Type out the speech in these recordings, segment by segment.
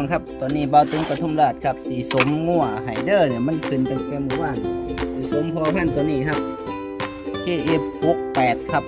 องครับ ตอนนี้เบาตึงปทุมราชครับ สีสมงัวไฮเดอร์เนี่ยมันขึ้นตั้งแต่เมื่อวาน สีสมพอพันตัวนี้ครับ KF68 ครับ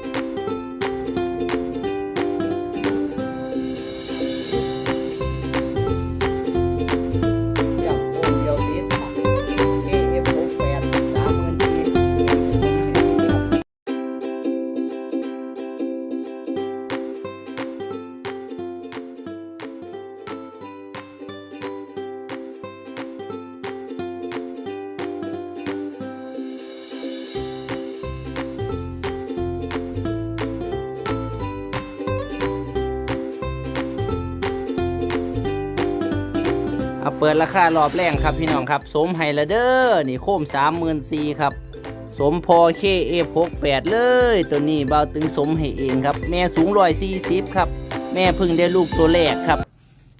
เอาเปิดราคารอบแรกครับพี่น้องครับ สมไฮละเดอร์นี่โคมสามหมื่นสี่ครับ สมพอเคเอฟหกแปดเลย ตัวนี้เบาตึงสมให้เองครับ แม่สูงร้อยสี่สิบครับ แม่พิ่งได้ลูกตัวแรกครับ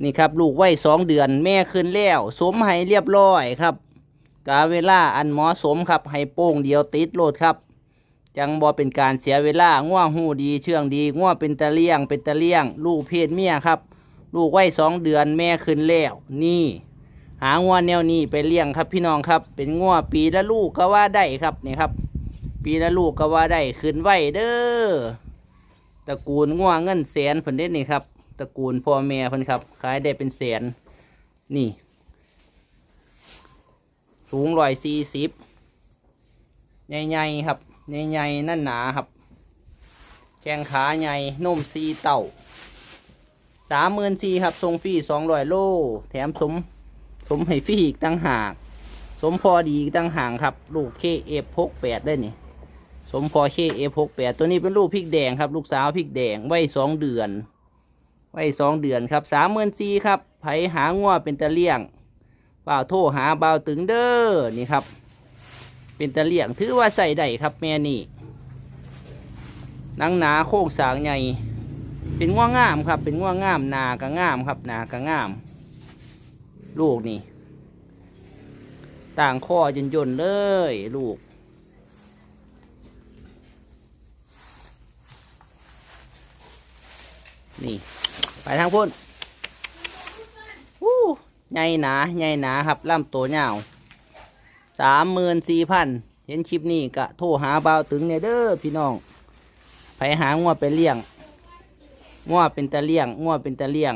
นี่ครับลูกไว้สองเดือน แม่ขึ้นแล้ว สมให้เรียบร้อยครับ กาเวลาอันหมาะสมครับให้โป้งเดียวติดโลดครับจังบอเป็นการเสียเวลาง่วงหูดีเชื่องดีง่วงเป็นตะเลี่ยงเป็นตะเลี่ยง ลูกเพศเมียครับ ลูกไว้สองเดือนแม่ขึ้นแล้วนี่ หางัวแนวนี้ไปเลี้ยงครับพี่น้องครับ เป็นงัวปีละลูกก็ว่าได้ครับนี่ครับ ปีละลูกก็ว่าได้ขึ้นไว้เด้อตระกูลงัวเงินแสนเพิ่นเด้นี่ครับตระกูลพ่อแม่เพิ่นครับขายได้เป็นแสนนี่ สูงร้อยสี่สิบใหญ่ๆครับใหญ่ๆนั่นหนาครับ แข้งขาใหญ่นุ่มซีเต่า สามหมื่นสี่ครับทรงฟรีสองร้อยโล แถมสมสมให้ฟรีอีกตั้งหาก สมพอดีอีกตั้งหากครับ ลูกเคเอฟหกแปดได้นี่สมพอเคเอฟหกแปดตัวนี้เป็นลูกพริกแดงครับ ลูกสาวพริกแดงไว้สองเดือน ไว้สองเดือนครับสามหมื่นสี่ครับไผหางัวเป็นตะเลี่ยงเปล่าโทหาเบาวตึงเด้อนี่ครับ เป็นตะเลี่ยงถือว่าใส่ได้ครับแม่นี่หนังหนาโค้งสางใหญ่ เป็นง่วงงามครับ เป็นง่วงงามนากระงามครับนากระงาม ลูกนี่ ต่างข้อยนยนเลย ลูก นี่ ไปทางพุ่นอู้ใหญ่หนาใหญ่หนาครับล่ำตัวเงาวสามหมื่นสี่พันเห็นคลิปนี้กะโทรหาเบาตึงเนเด้อพี่น้องไปหางัวไปเลี้ยง งัวเป็นตะเลี่ยงงัวเป็นตะเลี่ยง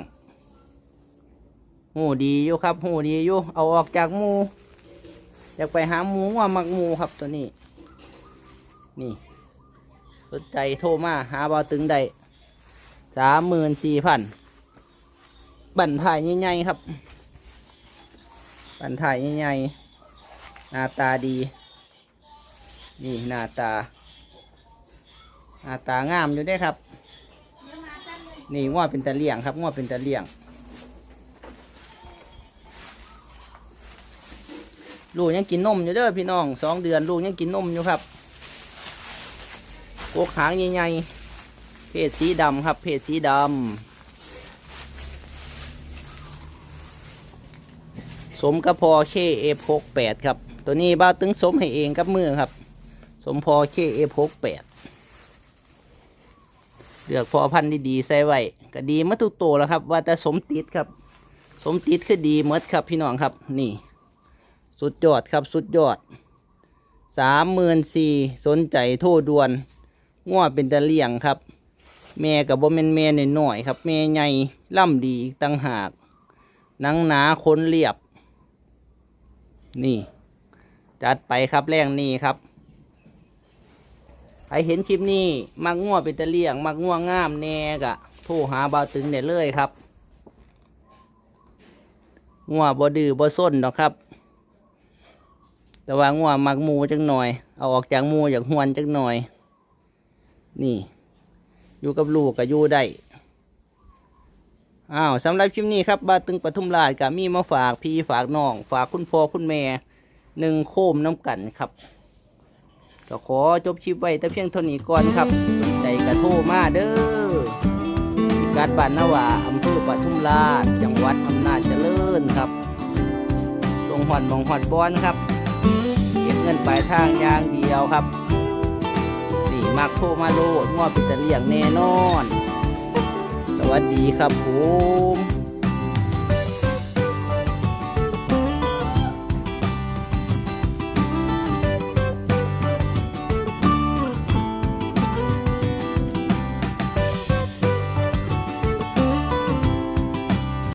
หูดีอยู่ครับหูดีอยู่เอาออกจากหมูอยากไปหาหมูงัวมักหมูครับตัวนี้ นี่ สนใจโทรมาหาบอตึงได้สามหมื่นสี่พันบันถ่ายใหญ่ๆครับ บันถ่ายใหญ่ๆหน้าตาดี นี่หน้าตาหน้าตางามอยู่ได้อครับ นี่ง้อเป็นตะเลี่ยงครับง้อเป็นตะเลี่ยง ลูกยังกินนมอยู่เด้อพี่น้องสองเดือนลูกยังกินนมอยู่ครับโกกหางใหญ่ๆเพศสีดำครับ เพศสีดำสมกระพอเคเอฟหกแปดครับ ตัวนี้บ้าตึงสมให้เองกับมือครับ สมพอเคเอฟหกแปด เลือกพอพันธุ์ดีๆใส่ไว้ก็ดีมาทุกตัวแล้วครับ ว่าแต่สมติดครับ สมติดคือดีหมดครับพี่น้องครับ นี่ สุดยอดครับสุดยอดสามหมื่นสี่สนใจโทษด่วนง่วเป็นตะเลี่ยงครับ แม่กับบ่แม่นแม่หน่อยๆครับแม่ใหญ่ล่ำดีตั้งหากหนังหนาขนเรียบ นี่ จัดไปครับแรงนี้ครับ ใครเห็นคลิปนี้มักง่วเป็นตะเลี่ยง มักง่วงามแน่กะโทรหาบาตึงได้เลยครับง่วบ่ดื้อบ่ส้นดอกครับ แต่ว่าง่วมักมูจังหน่อย เอาออกจากมูจากหวนจังหน่อย นี่ อยู่กับลูกก็อยู่ได้อ้าวสำหรับคลิปนี้ครับบาตึงปทุมราชกับมีมาฝากพี่ฝากน้อง ฝากคุณพ่อคุณแม่หนึ่งโคมน้ำกันครับ ก็ขอจบคลิปไว้แต่เพียงเท่านี้ก่อนครับสนใจกระโทรมาเด้อพิกัดบ้านนาวาอำเภอปทุมราชจังหวัดอำนาจเจริญครับทรงหอดมองหอดบอนครับเก็บเงินปลายทางอย่างเดียวครับสี่มักโทรมาโลดงอปิดตะเลี่ยงแน่นอน สวัสดีครับผม